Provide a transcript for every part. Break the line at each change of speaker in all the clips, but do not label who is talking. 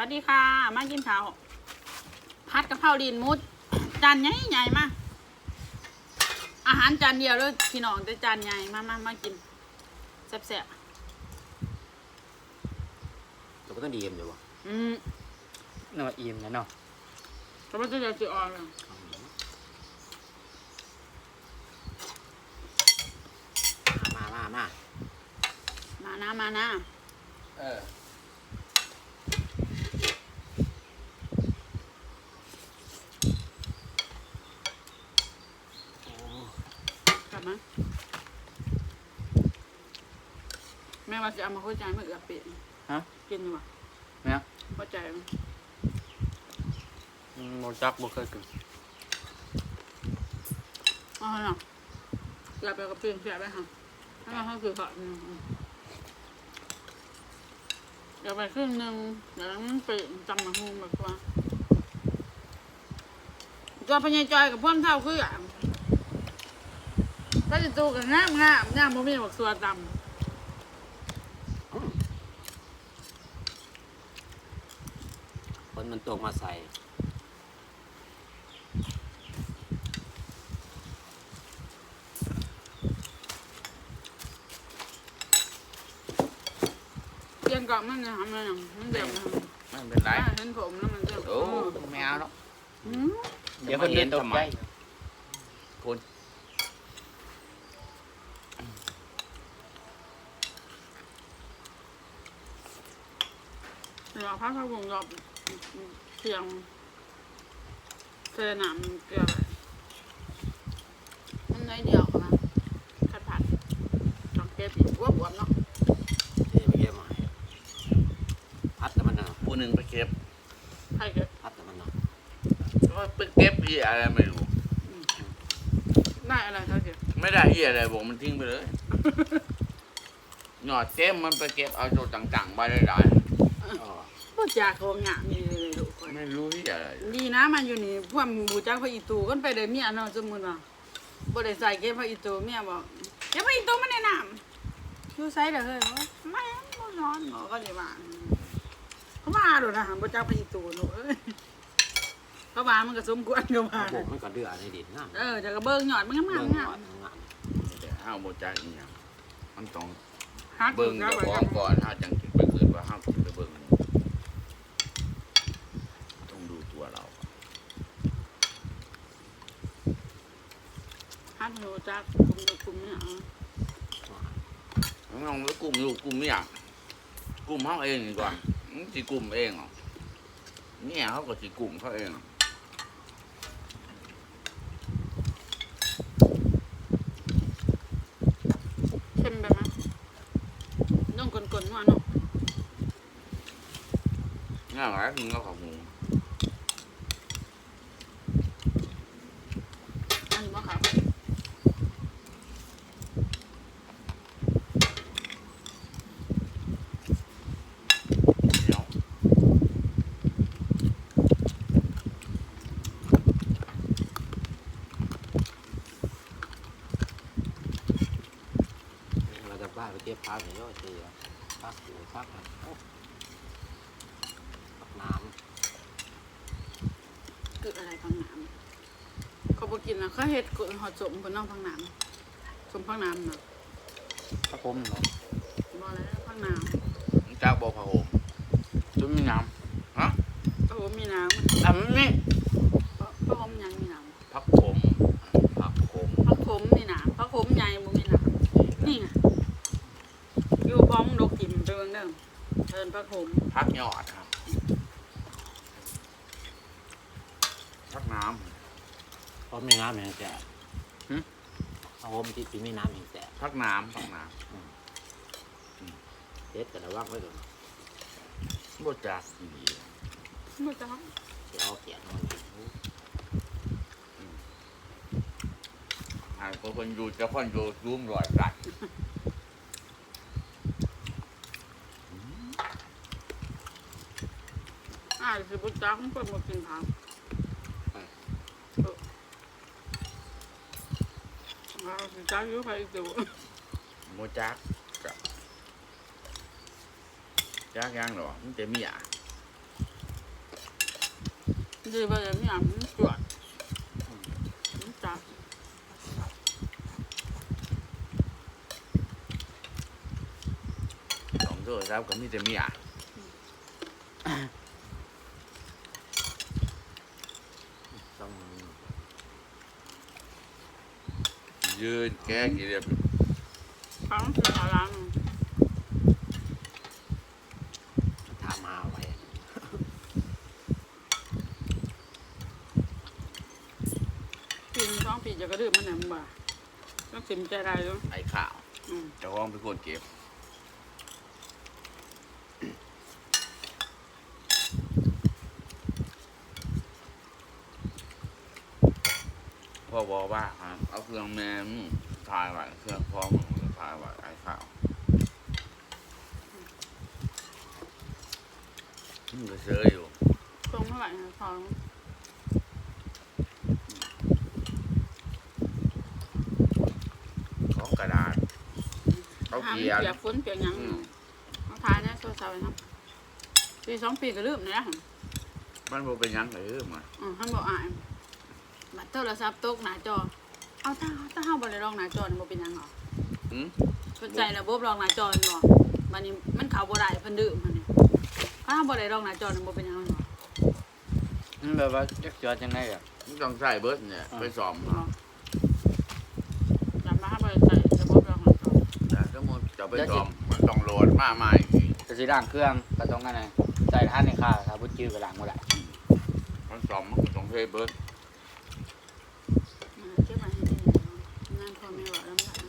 วัสดีค่ะ มากินข้าวผัดกะเพราดินมุด จานใหญ่ใหญ่ๆมาอาหารจานเดียวเลยพี่น้องแต่จานใหญ่มามามากินแซ่บ
เราก็ต้องดีเอ็มอยู่วะ
ๆอืม
เนาะอิ่มนะเนาะ
แต่ว่าจะเดี๋ยวจะออกแล้ว
มามามา
มานะมานะ
เออ
กลับมาแม่ว่าจะเอามาเข้าใจเมื่อเอือเป็ด
ฮะ
กินดีกว่า
เนี่ย
เข้าใจไหม
อืมบ่จักบ่เคยกิน
เอาเนาะอยากไปกับเพื่อนเสียไปค่ะถ้าเราเข้าคือเขาอืมอืมอยากไปครึ่งหนึ่งเดี๋ยวมันไปจำมาหูแบบว่าจอยพญายจอยกับพ่วมเท่าคืออย่างก็จะตูกันงามงามงามบ่มีบอกสัวด
ค นมันตกมาใส่ำ
เรียนเกาะมันจะทำอะไรอย่างมันเดือดนะ
ไม่เป็นไร
เห็นผมแล้วมันเดือด
โอ้ไม่เอาแล้ว
อืม
เดี๋ยวคนเรียนตกใจ
คน
เดี๋ยวพักพักวงรอบ เพียงเทน้ำเกลือไปมันน้อยเดียวค่ะผัดผัดจอกเก็บอีกอ้วนๆเนาะ
เทไปเก็บมาให้พัดแต่มันเนาะ
ผู้หนึ่งไปเก็บ
ใครเก็บ
พัดแต่มันเนาะ
ก็ไปเก็บอีอะไรไม่รู้
ได้อะไรเขาเก็บ
ไม่ได้อีอะไรบอกมันทิ้งไปเลยหยอดเต็มมันไปเก็บเอาโจต่างๆไปได้หลาย
อ๋อ
พวก จากของงามนี่เลยลูกคน
ไม่รู้ที่อะไร
ดีนะมันอยู่นี่พวกบูจักพระอีตูกันไปเลยเมียเนาะสมมุติว่าบ่ได้ใส่เก็บพระอีตูเมียบอกเก็บพระอีตูมันในน้ำอยู่ไสเด้อเฮ้ยว่าไม่บ่นอนหมอก็ได้ว่าเขามาโดดนะบ่จักพระอีตูหนูเอ้ยเขาว่ามันก็สมควรก็ว่า
ปลูกมันก็เดือดในดินน้ำ
เออจะก็เบิ่งหยอดมันงาม
เบิ่ง
ๆ
ห
งาม
อดงาน
แต่ห้าวโมจักอีหยังมันต้อง
ฮัก
เบิ่ง
กั
เจะ
บ
ฟ้าของก่อนถ้าจังคิดไปคืนว่าห้าวคิดไปเบิ่ง ต้องดูตัวเรา
ฮักหนูจักคุมคุมเนี่ย
น้องแล้วกลุ่มลูกกลุ่มไม่ยกลุ่มเขาเองดีกว่ามันสิกลุ่มเองเหรอเนี่ยเขาก็สิกลุ่มเขาเอง
เข้มไปไหมต้องกลนๆว่าเนาะ
ง่ายหลายถึงก็ของหมู
อันนี้บ่ครับ
เหนียว
เราจะบ้าไปเก็บ พักเนี่ยย่อยเสียพักอยู่พักนะโอ้พักน้
คืออะไรพังน้ำเขาบอกกินนะเขาเห็ดกุหอดสมคนน้องพังน้ำสมพังน้ำนะ
พระผมเนาะ
บอกอะไรนะพังน้
มันจากบ่อพะโหม
จุ่มมีน้
ฮะำ
โอ้โหมีน้ำ
อะมันนี่ำ
เพราะเพราะผมยังมีน้
พักผมพักผมำ
เพราะผมมีน้ำเพราะผมใหญ่บ่มีน้ำนี่ไงอยู่พร้อมดกกิ่มไปเบิ่งเด้อเดินพระ ผม
พักยอดครับพักน้ำ
เพราะไม่น้ำอย่างแสบเอาผมที่ปีไม่น้ำอย่างแสบำ
พักน้ำพักน้
เด็ดแต่ระวังไว้ก่อนำ
บ่จากอีหลี
ไม่จ้า
จะเอาเกียรมันกิน
อ่าก็คนอยู่จะคนอยู่ซูมรอยกัด
อ่าสิบุจ้าของเปิดหมดกินผักเอออ่าสิจ้าอยู่ไปอีกตัว
โมจักกะจักยังหรอมันจะมีอะ
ดีไปเลยไม่อยากจวดจับ
สองโทรศัพท์ก็มีแต่เมีย
ต้อง
ยืนแก้กี่เรียบ
ฟังเสียงร้าน
ถามมาเอาไว้
ปีนสองปีจะกระดืบมันหนึ่งบ่าต้องสิมใจได้ด้วย
ไอ้ข่าว
อืม
เจะห้าของเป็นคนเก็บ บอกว่าครับเอาเครื่องแม่มึงถ่ายไว้เครื่องพ่อมึงถ่ายไว้ไอ้ข่าวมึงก็เชยอยู่
ตรงเท่าไหร่นะฟัง
ของกระดาษเขาเขียน
เปียกฝนเปียกหยังเขาทายนี่ยโซเซาเนาะปีสองปีก็ลืมนี่ย
มันบ่เป็นยังเลยมา
อืมท่านบอกอ่าน โทรศัพท์ตกหน้าจอ เอาถ้าถ้าเฮาบ่ได้ลองหน้าจอนี่บ่เป็นหยังหรอ
หืม
สนใจระบบลองหน้าจอนี่บ่บัดนี้มันเข้าบ่ได้เพิ่นดื้อมันนี่ถ้าเฮาบ่ได้ลองหน้าจอนี่บ่เป็นหยังหรอ
มันแบบว่าจักจอดจังไงอะ
มึงต้องใส่เบิร์ดเนี่ยไปสอม
บ่จำมาบ่ได้ใช้ระบบลองหน้าจอ
แต่สมมติจะไปสอมมันต้องโหลดมาใหม่อีก
จะสิล้างเครื่องก็ต้องนั่นไงใส่ท่านในค่าถ้าบ่จื้อก็ล้างบ่ได้
มันสอมมันก็ต้องเทเบิร์ด
มันเก็บไว้ให้ดีนั่นพอแม่ว่าลำบาก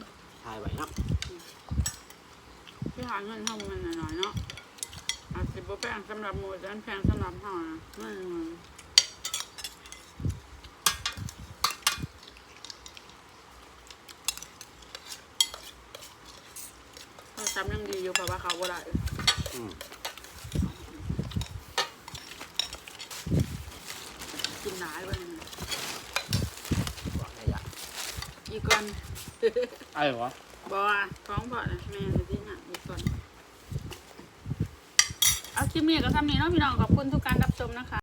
ทายไว้เนาะ
ที่หาเงินเฮามันน้อยๆเนาะอาจสิบ่แพงสำหรับหมู่แต่มันแพงสำหรับเฮานะนั่นเขาจำยังดีอยู่เพราะว่าเขาบ่ได้
อืม
กินหนาด้วยนะ
บอกให้ยะ
อีกก่อน
ไอ้วะ
บอ กว่าท้องพอนะแม่เลยที่หนักอีกก่อนเอาคลิปนี้ก็ทำนี้เนาะพี่น้องขอบคุณทุกการรับชมนะคะ